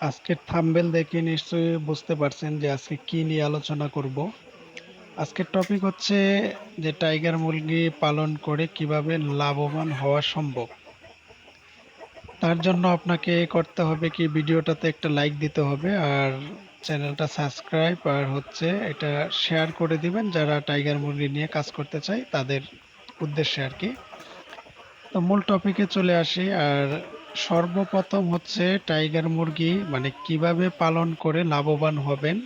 আজকের থাম্বনেল দেখে নিশ্চয়ই বুঝতে পারছেন যে আজকে কি নিয়ে আলোচনা করব। আজকের টপিক হচ্ছে যে টাইগার মুরগি পালন করে কীভাবে লাভবান হওয়া সম্ভব। তার জন্য আপনাকে করতে হবে কি, ভিডিওটাতে একটা লাইক দিতে হবে আর চ্যানেলটা সাবস্ক্রাইব আর হচ্ছে এটা শেয়ার করে দিবেন যারা টাইগার মুরগি নিয়ে কাজ করতে চায় তাদের উদ্দেশ্যে আর কি। তো মূল টপিকে চলে আসি আর সর্বপ্রথম হচ্ছে টাইগার মুরগি মানে কীভাবে পালন করে লাভবান হবেন।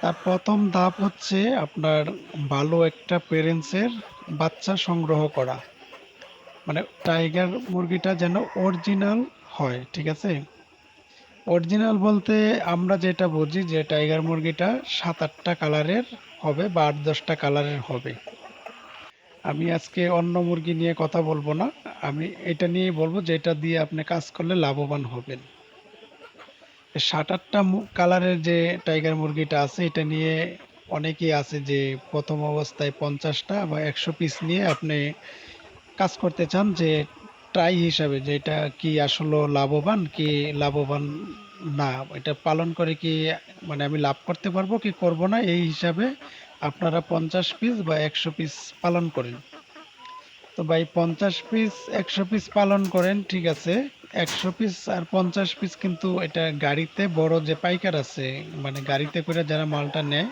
তার প্রথম ধাপ হচ্ছে আপনার ভালো একটা পেরেন্টসের বাচ্চা সংগ্রহ করা। মানে টাইগার মুরগিটা যেন অরিজিনাল হয়, ঠিক আছে? অরিজিনাল বলতে আমরা যেটা বুঝি যে টাইগার মুরগিটা সাত আটটা কালারের হবে বা আট দশটা কালারের হবে। আমি আজকে অন্য মুরগি নিয়ে কথা বলব না। আমি এটা নিয়েই বলব যে এটা দিয়ে আপনি কাজ করলে লাভবান হবেন। সাত আটটা কালারের যে টাইগার মুরগিটা আছে, এটা নিয়ে অনেকেই আছে যে প্রথম অবস্থায় পঞ্চাশটা বা একশো পিস নিয়ে আপনি কাজ করতে চান যে ট্রাই হিসাবে যে এটা কি আসলে লাভবান, কি লাভবান না, এটা পালন করে কি মানে আমি লাভ করতে পারব কি করব না, এই হিসাবে আপনারা পঞ্চাশ পিস বা একশো পিস পালন করেন। তো ভাই, পঞ্চাশ পিস একশো পিস পালন করেন, ঠিক আছে। একশো পিস আর পঞ্চাশ পিস কিন্তু এটা গাড়িতে, বড় যে পাইকার আছে মানে গাড়িতে করে যারা মালটা নেয়,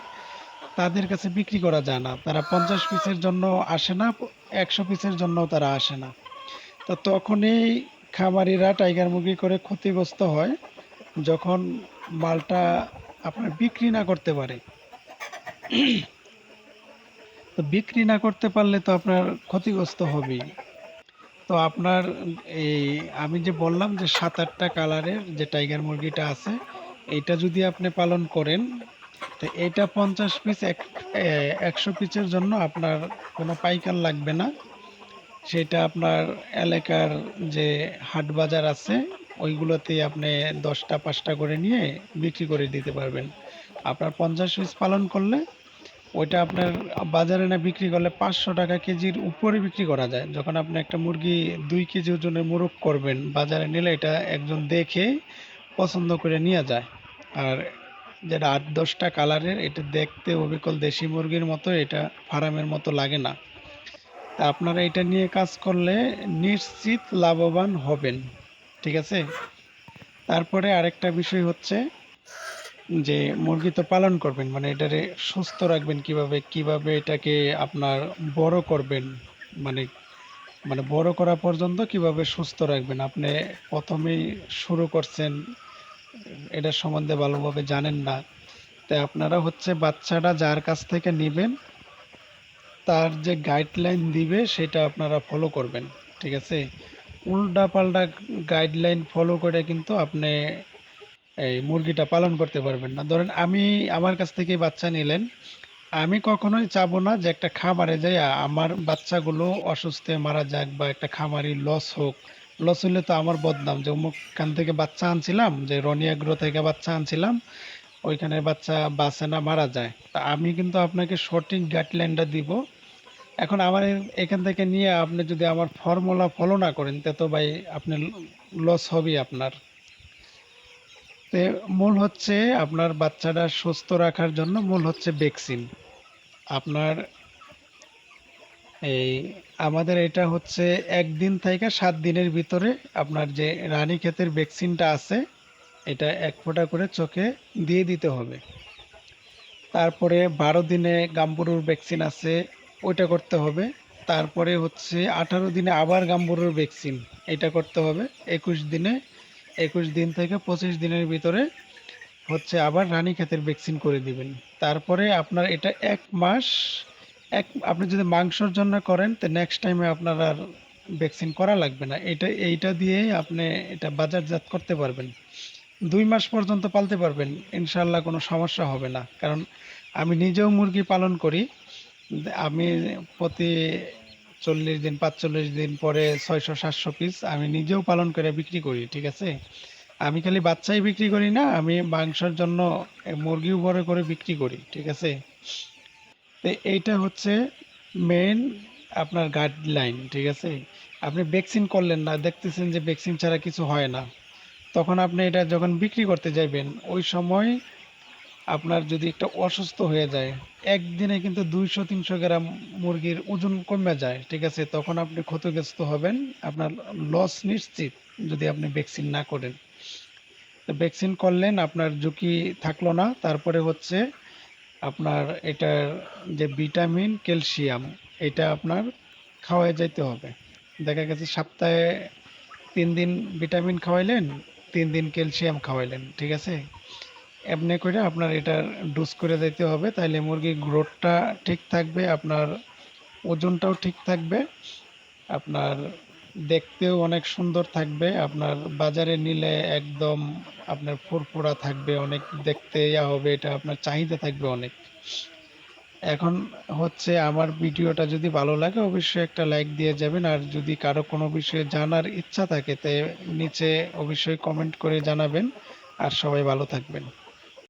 তাদের কাছে বিক্রি করা যায় না। তারা পঞ্চাশ পিসের জন্য আসে না, একশো পিসের জন্য তারা আসে না। তো তখনই খামারিরা, টাইগার মুরগি করে ক্ষতিগ্রস্ত হয়। যখন মালটা আপনার বিক্রি না করতে পারে, তো বিক্রি না করতে পারলে তো আপনার ক্ষতিগ্রস্ত হবেই। তো আপনার এই, আমি যে বললাম যে সাত আটটা কালারের যে টাইগার মুরগিটা আছে এটা যদি আপনি পালন করেন, তো এটা পঞ্চাশ পিস এক একশো পিসের জন্য আপনার কোনো পাইকার লাগবে না। সেটা আপনার এলাকার যে হাট বাজার আছে ওইগুলোতেই আপনি দশটা, পাঁচটা করে নিয়ে বিক্রি করে দিতে পারবেন। আপনার পঞ্চাশ পিস পালন করলে ওইটা আপনার বাজারে না বিক্রি করলে পাঁচশো টাকা কেজির উপরে বিক্রি করা যায়। যখন আপনি একটা মুরগি দুই কেজি ওজনের মুরগ করবেন, বাজারে নিলে এটা একজন দেখে পছন্দ করে নিয়ে যায়। আর যেটা আট, দশটা কালারের, এটা দেখতে অবিকল দেশি মুরগির মতো, এটা ফার্মের মতো লাগে না। তা আপনারা এটা নিয়ে কাজ করলে নিশ্চিত লাভবান হবেন। ঠিক আছে? তারপরে আরেকটা বিষয় হচ্ছে যে মুরগি তো পালন করবেন মানে এটারে সুস্থ রাখবেন কীভাবে কীভাবে এটাকে আপনার বড় করবেন? মানে মানে বড় করা পর্যন্ত কীভাবে সুস্থ রাখবেন? আপনি প্রথমেই শুরু করছেন এটার সম্বন্ধে ভালোভাবে জানেন না। তাই আপনারা হচ্ছে বাচ্চাটা যার কাছ থেকে নেবেন, তার যে গাইডলাইন দিবে সেটা আপনারা ফলো করবেন, ঠিক আছে? উল্টা পাল্টা গাইডলাইন ফলো করে কিন্তু আপনি এই মুরগিটা পালন করতে পারবেন না। ধরেন আমি আমার কাছ থেকে বাচ্চা নিলেন, আমি কখনোই চাবো না যে একটা খামারে যাই আমার বাচ্চাগুলো অসুস্থে মারা যাক বা একটা খামারি লস হোক। লস হলে তো আমার বদনাম যে অমুক খান থেকে বাচ্চা আনছিলাম, যে রনিয়াগ্রো থেকে বাচ্চা আনছিলাম, ওইখানে বাচ্চা বাঁচে না মারা যায়। তা আমি কিন্তু আপনাকে সঠিক গাইডলাইনটা দিব এখন আমার এখান থেকে নিয়ে আপনি যদি আমার ফর্মুলা ফলো না করেন, তে ভাই আপনি লস হবেই আপনার। তে মূল হচ্ছে আপনার বাচ্চাটা সুস্থ রাখার জন্য মূল হচ্ছে ভ্যাকসিন আপনার এই আমাদের এটা হচ্ছে একদিন থেকে সাত দিনের ভিতরে আপনার যে রানী ক্ষেতের ভ্যাকসিনটা আছে, এটা এক ফোঁটা করে চোখে দিয়ে দিতে হবে। তারপরে বারো দিনে গাম্বুরুর ভ্যাকসিন আছে ওইটা করতে হবে। তারপরে হচ্ছে আঠারো দিনে আবার গাম্বুরের ভ্যাকসিন এটা করতে হবে। একুশ দিনে, একুশ দিন থেকে পঁচিশ দিনের ভিতরে হচ্ছে আবার রানীক্ষেতের ভ্যাকসিন করে দিবেন। তারপরে আপনার এটা এক মাস, এক, আপনি যদি মাংসর জন্য করেন, তো নেক্সট টাইমে আপনার আর ভ্যাকসিন করা লাগবে না। এটা, এইটা দিয়েই আপনি এটা বাজারজাত করতে পারবেন। দুই মাস পর্যন্ত পালতে পারবেন ইনশাল্লাহ কোনো সমস্যা হবে না। কারণ আমি নিজেও মুরগি পালন করি আমি প্রতি চল্লিশ দিন, পাঁচচল্লিশ দিন পরে ছয়শো, সাতশো পিস আমি নিজেও পালন করে বিক্রি করি, ঠিক আছে? আমি খালি বাচ্চাই বিক্রি করি না, আমি মাংসের জন্য মুরগিও বড় করে বিক্রি করি, ঠিক আছে? তো এইটা হচ্ছে মেন আপনার গাইডলাইন ঠিক আছে? আপনি ভ্যাকসিন করলেন না, দেখতেছেন যে ভ্যাকসিন ছাড়া কিছু হয় না। তখন আপনি এটা যখন বিক্রি করতে যাইবেন, ওই সময় আপনার যদি একটা অসুস্থ হয়ে যায়, একদিনে কিন্তু দুইশো, তিনশো গ্রাম মুরগির ওজন কমে যায়, ঠিক আছে? তখন আপনি ক্ষতিগ্রস্ত হবেন, আপনার লস নিশ্চিত যদি আপনি ভ্যাকসিন না করেন। ভ্যাকসিন করলেন, আপনার ঝুঁকি থাকল না, তারপরে হচ্ছে আপনার এটার যে ভিটামিন ক্যালসিয়াম এটা আপনার খাওয়াই যাইতে হবে। দেখা গেছে সপ্তাহে তিন দিন ভিটামিন খাওয়াইলেন, তিন দিন ক্যালসিয়াম খাওয়াইলেন, ঠিক আছে? এমনি করে আপনার এটার ডোজ করে দিতে হবে। তাইলে মুরগির গ্রোথটা ঠিক থাকবে, আপনার ওজনটাও ঠিক থাকবে, আপনার দেখতেও অনেক সুন্দর থাকবে, আপনার বাজারে নিলে একদম আপনার ফুরফুরা থাকবে, অনেক দেখতে ইয়া হবে, এটা আপনার চাহিদা থাকবে অনেক। এখন হচ্ছে আমার ভিডিওটা যদি ভালো লাগে, অবশ্যই একটা লাইক দিয়ে যাবেন, আর যদি কারও কোনো বিষয়ে জানার ইচ্ছা থাকে, তে নিচে অবশ্যই কমেন্ট করে জানাবেন, আর সবাই ভালো থাকবেন।